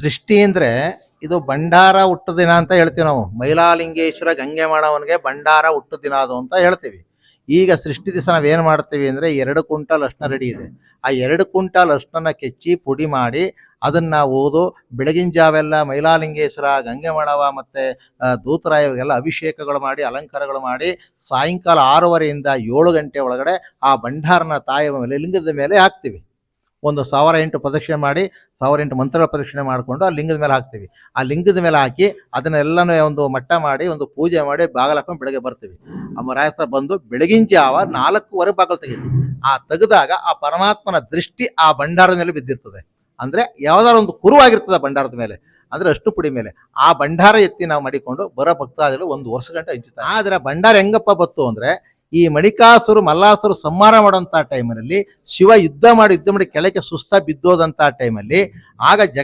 ಸೃಷ್ಟಿ ಅಂದ್ರೆ ಇದು ಭಂಡಾರ ಹುಟ್ಟು ದಿನ ಅಂತ ಹೇಳ್ತೀವಿ ನಾವು. ಮೈಲಾಲಿಂಗೇಶ್ವರ ಗಂಗೆ ಮಾಡವನಿಗೆ ಭಂಡಾರ ಹುಟ್ಟು ದಿನ ಅದು ಅಂತ ಹೇಳ್ತೀವಿ. ಈಗ ಸೃಷ್ಟಿ ದಿವಸ ನಾವೇನು ಮಾಡ್ತೀವಿ ಅಂದರೆ ಎರಡು ಕುಂಟಲ್ ಅರ್ಶನ ರೆಡಿ ಇದೆ. ಆ ಎರಡು ಕುಂಟಲ್ ಅರ್ಶನ ಕೆಚ್ಚಿ ಪುಡಿ ಮಾಡಿ ಅದನ್ನು ಓದು, ಬೆಳಗಿನ ಜಾವೆಲ್ಲ ಮೈಲಾಲಿಂಗೇಶ್ವರ ಗಂಗೆ ಮಾಡವ ಮತ್ತು ದೂತರಾಯವರಿಗೆಲ್ಲ ದೂತರಾಯ ಅಭಿಷೇಕಗಳು ಮಾಡಿ, ಅಲಂಕಾರಗಳು ಮಾಡಿ ಸಾಯಂಕಾಲ ಆರೂವರೆಯಿಂದ ಏಳು ಗಂಟೆ ಒಳಗಡೆ ಆ ಭಂಡಾರನ ತಾಯಿಯ ಮೇಲೆ, ಲಿಂಗದ ಮೇಲೆ ಹಾಕ್ತೀವಿ. ಒಂದು ಸಾವಿರ ಎಂಟು ಪ್ರದಕ್ಷಿಣೆ ಮಾಡಿ, ಸಾವಿರ ಎಂಟು ಮಂತ್ರಗಳ ಪ್ರದಕ್ಷಿಣೆ ಮಾಡಿಕೊಂಡು ಆ ಲಿಂಗದ ಮೇಲೆ ಹಾಕ್ತೀವಿ. ಆ ಲಿಂಗದ ಮೇಲೆ ಹಾಕಿ ಅದನ್ನೆಲ್ಲನೂ ಒಂದು ಮಟ್ಟ ಮಾಡಿ, ಒಂದು ಪೂಜೆ ಮಾಡಿ ಬಾಗಿಲು ಹಾಕೊಂಡು ಬೆಳಗ್ಗೆ ಬರ್ತೀವಿ. ಅಮ್ಮ ರಾಯಸ್ಥ ಬಂದು ಬೆಳಗಿನ ಜಾವ ನಾಲ್ಕೂವರೆ ಬಾಗಲು ತೆಗೀತೀವಿ ಆ ತೆಗೆದಾಗ ಆ ಪರಮಾತ್ಮನ ದೃಷ್ಟಿ ಆ ಭಂಡಾರದ ಮೇಲೆ ಬಿದ್ದಿರ್ತದೆ. ಅಂದರೆ ಯಾವುದಾದ್ರು ಒಂದು ಕುರುವಾಗಿರ್ತದೆ ಭಂಡಾರದ ಮೇಲೆ. ಅಂದರೆ ಅಷ್ಟು ಪುಡಿ ಮೇಲೆ. ಆ ಭಂಡಾರ ಎತ್ತಿ ನಾವು ಮಾಡಿಕೊಂಡು ಬರೋ ಭಕ್ತಾದಿಗಳು ಒಂದು ವರ್ಷ ಗಂಟೆ ಹಂಚುತ್ತಾರೆ ಆದರೆ ಭಂಡಾರ ಹೆಂಗಪ್ಪ ಬತ್ತು ಅಂದ್ರೆ ಈ ಮಣಿಕಾಸುರು ಮಲ್ಲಾಸುರು ಸಂಹಾರ ಮಾಡುವಂಥ ಟೈಮಲ್ಲಿ ಶಿವ ಯುದ್ಧ ಮಾಡಿ ಯುದ್ಧ ಮಾಡಿ ಕೆಳಗೆ ಸುಸ್ತ ಬಿದ್ದೋದಂತ ಟೈಮಲ್ಲಿ ಆಗ ಜಗ